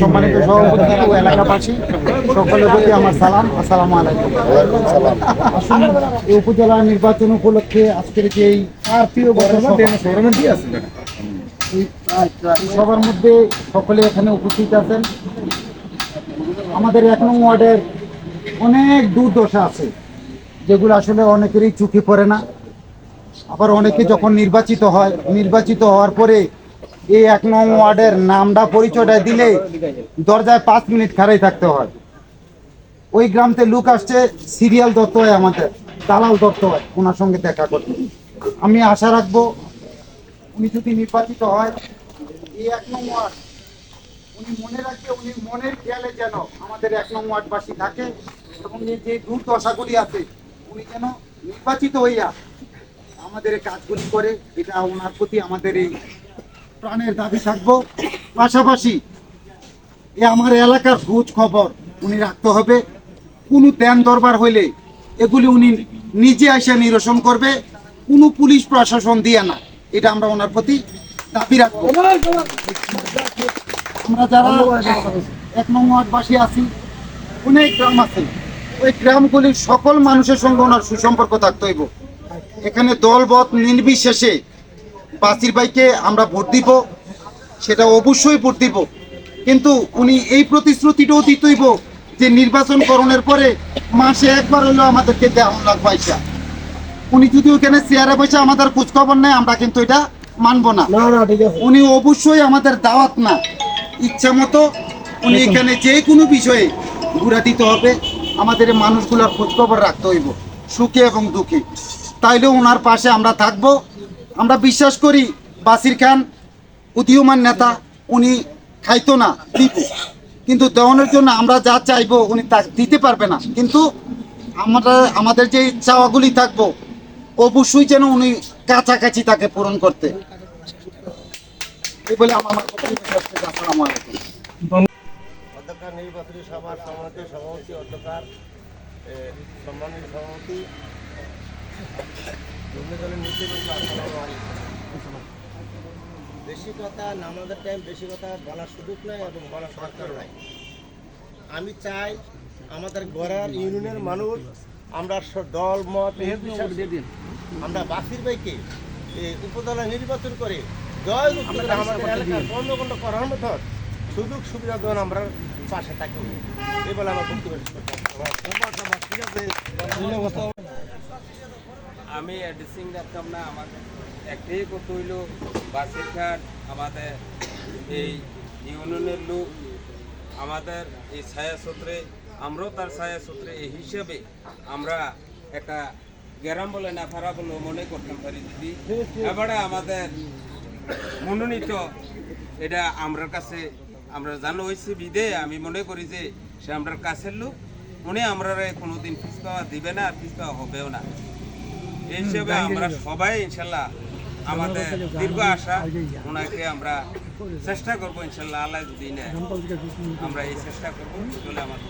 সম্মানিত সভাপতি ও এলাকাবাসী সকলের প্রতি আমার সালাম। আসসালামু আলাইকুম। আসুন এই উপজেলা নির্বাচন উপলক্ষে আজকের যে এই সবার মধ্যে সকলে এখানে উপস্থিত আছেন। আমাদের এক নং ওয়ার্ডের অনেক দুর্দশা আছে যেগুলো আসলে অনেকেরই চোখে পড়ে না। আবার অনেকে যখন নির্বাচিত হয় নির্বাচিত হওয়ার পরে এই এক নং ওয়ার্ডের নামটা পরিচয়টা দিলে দরজায় পাঁচ মিনিট খাড়াই থাকতে হয়। ওই গ্রামতে লোক আসছে, সিরিয়াল দত্ত হয় আমাদের, দালাল দত্ত হয়, ওনার সঙ্গে দেখা করতে। আমি আশা রাখব উনি যদি নির্বাচিত হয়, এই এক নং ওয়ার্ড, উনি মনে রাখবে, উনি মনের খেয়ালে যেন আমাদের এক নং ওয়ার্ডবাসী থাকে এবং এই যে দুর্দশাগুলি আছে, উনি যেন নির্বাচিত হইয়া আমাদের কাজগুলি করে, এটা ওনার প্রতি আমাদের এই প্রাণের দাবি থাকব। পাশাপাশি এ আমার এলাকার খোঁজ খবর উনি রাখতে হবে। কোনো ধ্যান দরবার হইলে এগুলি উনি নিজে এসে নিরসন করবে। কোনো পুলিশ প্রশাসন দিয়ে না। এটা আমরা ওনার প্রতি দাবি রাখব। আমরা যারা এক নং ওয়ার্ডবাসী আছি, অনেক গ্রাম আছে। ওই গ্রামগুলির সকল মানুষের সঙ্গে ওনার সুসম্পর্ক থাকতে হইব। এখানে দলবত নির্বিশেষে বাসির ভাইকে আমরা ভোট দিব সেটা অবশ্যই ভোট দিব। কিন্তু উনি এই প্রতিশ্রুতিটাও দিতেইব যে নির্বাচন করণের পরে মাসে একবার হলেও আমাদেরকে দেওয়া লাখ পয়সা। উনি যদি ওখানে চেয়ারে বসে আমাদের খোঁজখবর নেয় আমরা কিন্তু এটা মানবো না। উনি অবশ্যই আমাদের দাওয়াত না। ইচ্ছা মতো উনি এখানে যে কোনো বিষয়ে ঘুরা দিতে হবে। আমাদের মানুষগুলোর খোঁজখবর রাখতে হইব সুখে এবং দুঃখে। তাইলে ওনার পাশে আমরা থাকব। আমরা বিশ্বাস করি বাসির খান উদীয়মান নেতা, উনি খাইতো না দিব কিন্তু দেওয়ানোর জন্য আমরা যা চাইব উনি তা দিতে পারবে না। কিন্তু আমরা, আমাদের যে চাওয়াগুলি থাকব, অবশ্যই যেন উনি কাছাকাছি তাকে পূরণ করতে। এই বলে আমার সভাপতি সভাপতি সম্মানিত সভাপতি। বেশি কথা নামাজের টাইম বেশি কথা বলার সুযোগ নাই এবং বলার দরকার নাই। আমি চাই আমাদের গড়ার ইউনিয়নের মানুষ আমরা দল মত আমরা বাসির ভাইকে উপজেলা নির্বাচন করে আমাদের এলাকার কর্মকাণ্ড করার মতো সুযোগ সুবিধা দেওয়ার আমরা পাশে থাকি এই বলে আমার বক্তব্য। আমি অ্যাড্রেসিং রাখতাম না, আমার একটাই করতে হইল, বাসের ঘাট, আমাদের এই ইউনিয়নের লোক, আমাদের এই ছায়াসূত্রে আমরাও তার ছায়াসূত্রে এই হিসাবে আমরা একটা গ্রাম বলে না খারাপ বলে মনে করতাম পারি যদি। এবারে আমাদের মনোনীত, এটা আমরার কাছে, আমরা জানো হয়েছে বিদে, আমি মনে করি যে সে আমরার কাছের লোক, উনি আমরা কোনোদিন ফিস পাওয়া দিবে না ফিস পাওয়া হবেও না। এই হিসেবে আমরা সবাই ইনশাল্লাহ আমাদের দীর্ঘ আশা ওনাকে আমরা চেষ্টা করব ইনশাল্লাহ আল্লাহ যদি আমরা এই চেষ্টা করব বলে আমার